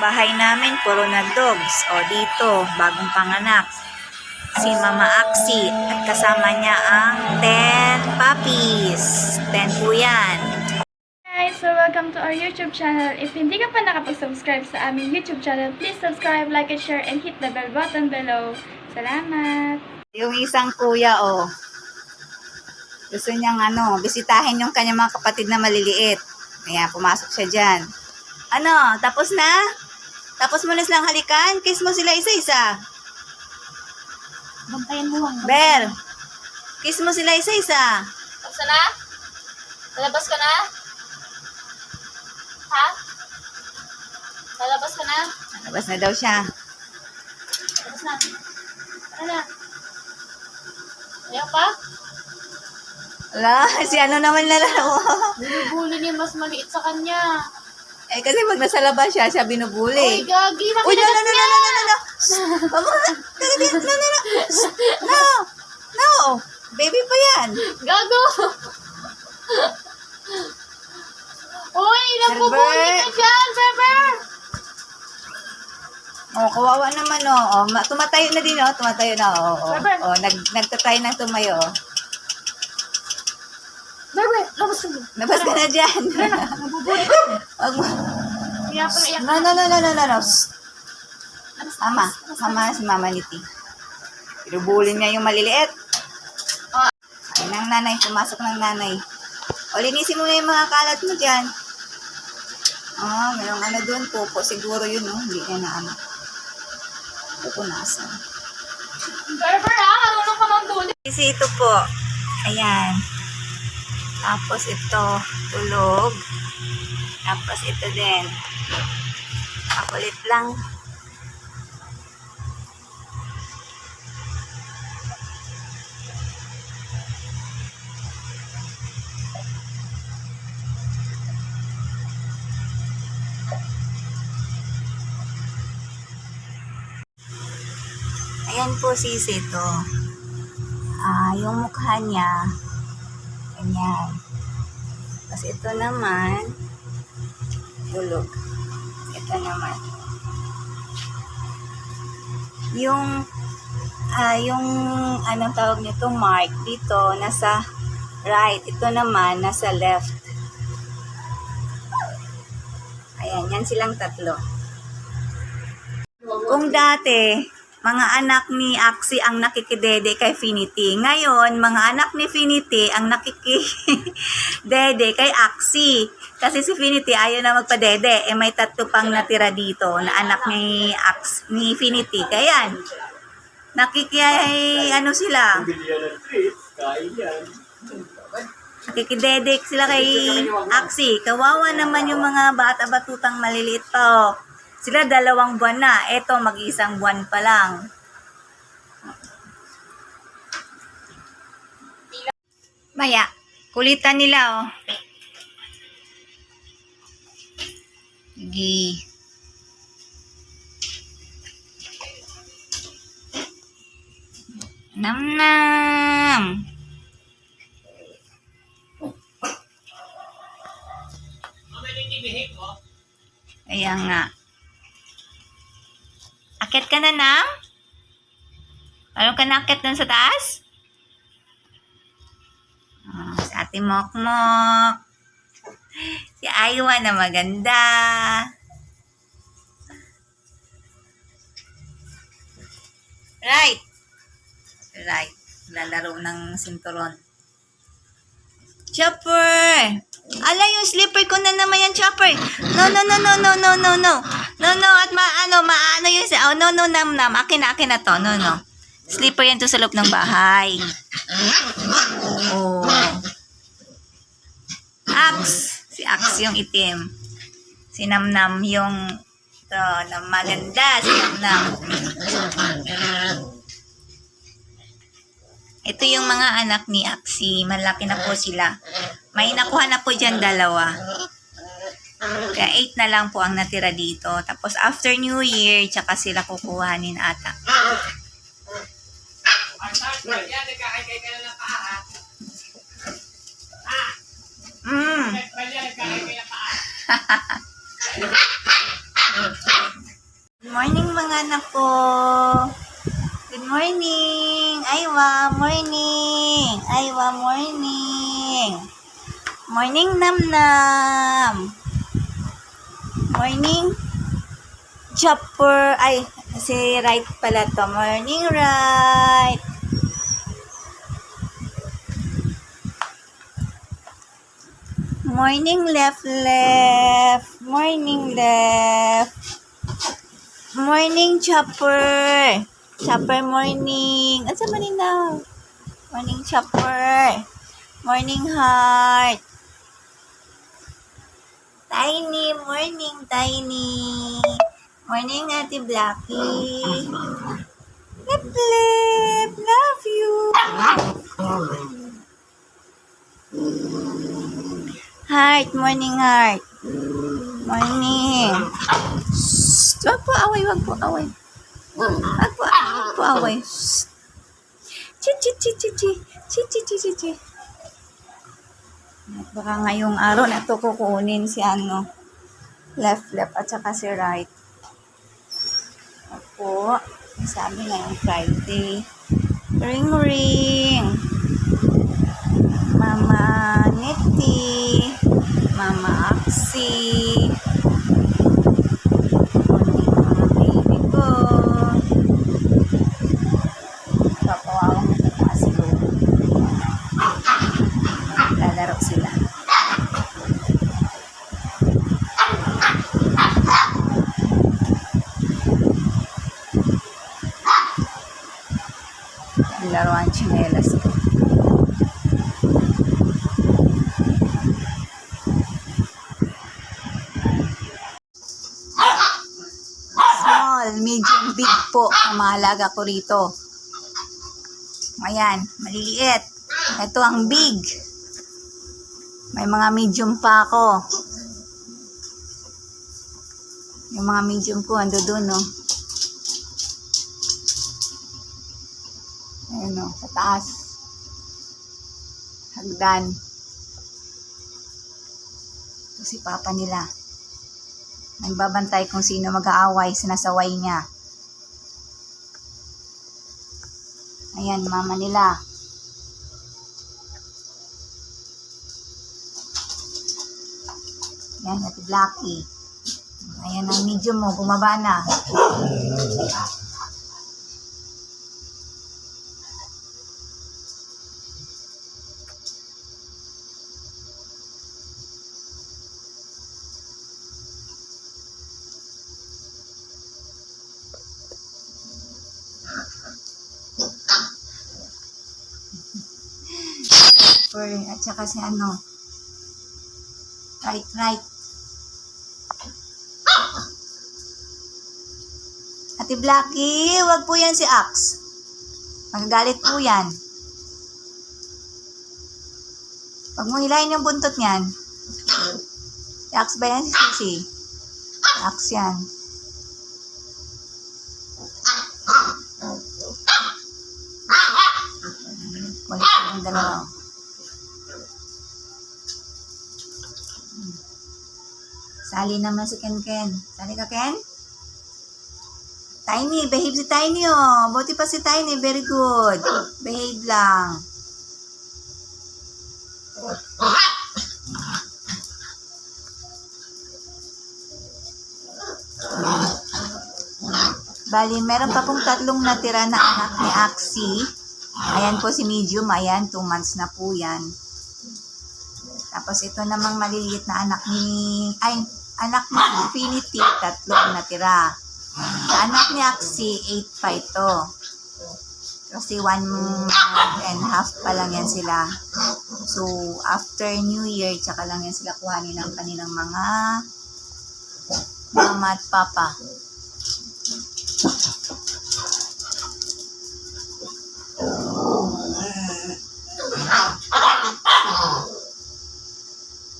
bahay namin, puro na dogs. O dito, bagong panganak. Si Mama Aksi at kasama niya ang 10 puppies. 10 po yan. Guys, so welcome to our YouTube channel. If hindi ka pa nakapag-subscribe sa aming YouTube channel, please subscribe, like, and share, and hit the bell button below. Salamat! Yung isang kuya, oh. Gusto niyang ano, bisitahin yung kanyang mga kapatid na maliliit. Kaya pumasok siya dyan. Ano, tapos na? Tapos mo na silang halikan? Kiss mo sila isa-isa. Bantayan mo ang... Bel, kiss mo sila isa-isa. Tapos na? Lalabas ka na? Ha? Lalabas ka na? Labas na daw siya. Tapos na. Ano na? Ayaw pa? Ala, si ano naman lalaro. Binubuli niya mas maliit sa kanya. Eh, kasi pag nasa labas siya, siya Uy, binubuli. gagi na Uy, no, no, no, no, no, no, no, no. Na. No, no, no, no. No. Baby pa yan. Gago! Uy, nabubuli Berber! ka dyan, Berber! Oh, kawawa naman, oh. oh ma- tumatayo na din, oh. Tumatayo na, oh. Oh, Berber! oh nag, nagtatry ng tumayo. Berber, labas ka dyan. Labas ka na dyan. Ka. Wag mo. Kaya pala iyak. No, no, no, no, no, no, no. Mama, mama, si Mama Niti. Pinubulin niya yung maliliit. Ah. Ayun ang nanay, pumasok ng nanay. O, linisin mo na yung mga kalat mo dyan. Ah, mayroong ano doon, pupo. Siguro yun, oh. Hindi niya na ano. Pupunasan. Berber, ah, marunong ka mambuli. Kasi ito po. Ayan. Tapos ito, tulog. Tapos ito din. Kakulit lang. Ayan po sisi ito. Ah, yung mukha niya, ganyan. Tapos ito naman, bulog. Ito naman. Yung, ah, yung, anong tawag nito, mark, dito, nasa right. Ito naman, nasa left. Ayan, yan silang tatlo. Kung dati, mga anak ni Axie ang nakikidede kay Finity. Ngayon, mga anak ni Finity ang nakikidede kay Axie. Kasi si Finity ayaw na magpadede. Eh may tatlo pang natira dito na anak ni Ax ni Finity. Kaya yan, nakiki ano sila, nakikidede sila kay Axie. Kawawa naman yung mga bata-batutang maliliit pa. oh. Sila dalawang buwan na. Eto, mag-isang buwan pa lang. Maya, kulitan nila, oh. Sige. Nam-nam! Kaya nga. Akit ka na na? Ano ka na akit dun sa taas? Oh, si Ate Mokmok. Si Aywa na maganda. Right. Right. Lalaro ng sinturon. Chopper! Ala, yung slipper ko na naman yan, Chopper. No, no, no, no, no, no, no, no. No, no, at maano, maano yun sa, oh, no, no, nam, nam. Akin na, akin na to. No, no. Slipper yan to sa loob ng bahay. Oh. Axe. Si Axe yung itim. Si Namnam yung to, na maganda. Si Namnam. Ito yung mga anak ni Axie. Malaki na po sila. May nakuha na po dyan dalawa. Kaya 8 na lang po ang natira dito. Tapos after New Year, tsaka sila kukuhanin ata. Mm. morning mga anak ko. Good morning. Aywa, morning. Aywa, morning. Morning, Nam-Nam. Morning, Chopper. Ay, si Right pala to. Morning, Right. Morning, left, left. Morning, left. Morning, Chopper. Chopper, morning. Asa man na? Morning, Chopper. Morning, Heart. Tiny, morning, Tiny. Morning, Ate Blackie. Lip, lip, love you. Heart, morning, Heart. Morning. Shh, wag po away, wag po away. Wag po, wag po away. Chi, chi, chi, chi, chi. Chi, chi, chi, chi, chi. At Baka ngayong araw na to kukunin si ano, left, left, at saka si right. Opo, sabi ngayong Friday. Ring, ring. Mama Neti, Mama Axie. Laruan chinelas ko. Small, medium, big po ang mahalaga ko rito. Ayan, maliliit. Ito ang big. May mga medium pa ako. Yung mga medium ko, ando doon, no? Ayun, no? Sa taas. Hagdan. Ito si papa nila. Nagbabantay kung sino mag-aaway, sinasaway niya. Ayan, mama nila. Yan, ati Blackie. Ayan ang medium mo, bumaba na. For, at saka si ano, right, right. Ate Blackie, wag po yan si Ax. Magagalit po yan. Wag mo hilahin yung buntot niyan. Si Ax ba yan? Si Susi? Ax yan. Kulit yung dalawa. Sali naman si Ken Ken. Sali ka Ken? Tiny, behave si Tiny oh. Buti pa si Tiny, very good. Behave lang. Bali, meron pa pong tatlong natira na anak ni Axie. Ayan po si Medium, ayan, 2 months na po yan. Tapos ito namang maliliit na anak ni, ay, anak ni Infinity, tatlo ang natira. Anak ni Axie, 8 pa ito. Kasi one month and half pa lang yan sila. So, after New Year, tsaka lang yan sila kuhanin ng kanilang mga mama at papa.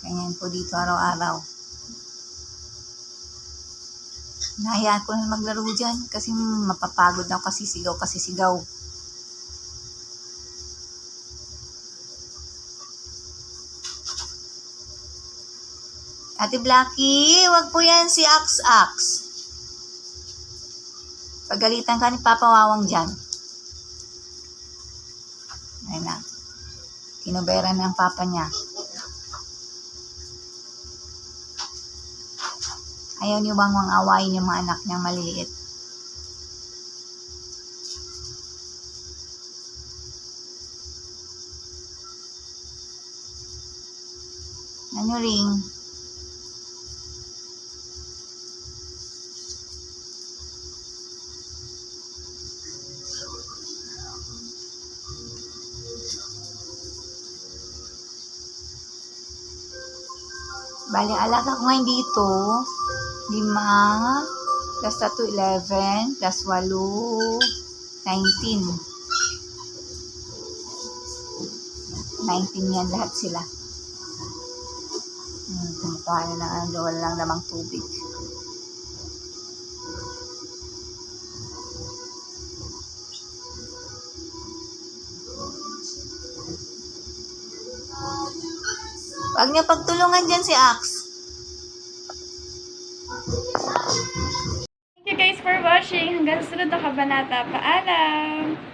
Ganyan po dito araw-araw. Nahayaan ko na maglaro dyan kasi mapapagod ako kasi sigaw kasi sigaw. Ate Blackie, wag po yan si Ax Ax. Pagalitan ka ni Papa Wawang dyan. Ayun na. Kinubera ng papa niya. Ayaw ni Wangwang awayin yung mga anak niyang maliliit. Ano ring? Bali, alaga ko ngayon dito. Lima, plus 2, 11, plus 8, 19. 19 yan lahat sila. Hmm, kumukuha na ng ano, lang namang tubig. Huwag niyo pagtulungan dyan si Axe. Thank you guys for watching. Hanggang sa sunod na kabanata. Paalam!